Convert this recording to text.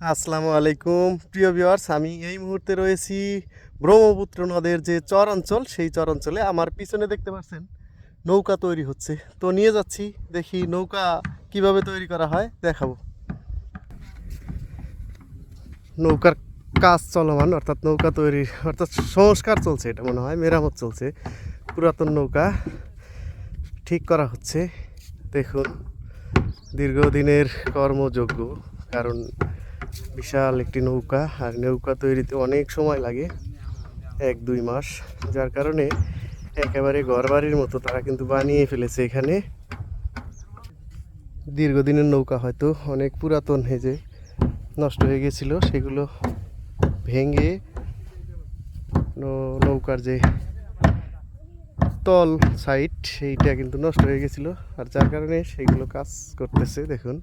আসসালামু আলাইকুম। প্রিয় ভিউয়ার্স, আমি এই মুহূর্তে রয়েছি ব্রহ্মপুত্র নদের যে চর অঞ্চল সেই চর অঞ্চলে আমার পিছনে দেখতে পাচ্ছেন নৌকা তৈরি হচ্ছে। তো নিয়ে যাচ্ছি, দেখি নৌকা কীভাবে তৈরি করা হয়, দেখাবো। নৌকার কাজ চলমান, অর্থাৎ নৌকা তৈরি, অর্থাৎ সংস্কার চলছে এটা মনে হয়, মেরামত চলছে। পুরাতন নৌকা ঠিক করা হচ্ছে। দেখুন, দীর্ঘদিনের কর্মযোগ্য, কারণ বিশাল একটি নৌকা, আর নৌকা তৈরিতে অনেক সময় লাগে, এক দুই মাস। যার কারণে একেবারে ঘরবাড়ির মতো তারা কিন্তু বানিয়ে ফেলেছে এখানে। দীর্ঘদিনের নৌকা হয়তো অনেক পুরাতন হেজে নষ্ট হয়ে গেছিল, সেগুলো ভেঙে নৌকার যে তল সাইড, সেইটা কিন্তু নষ্ট হয়ে গেছিল। আর যার কারণে সেইগুলো কাজ করতেছে, দেখুন।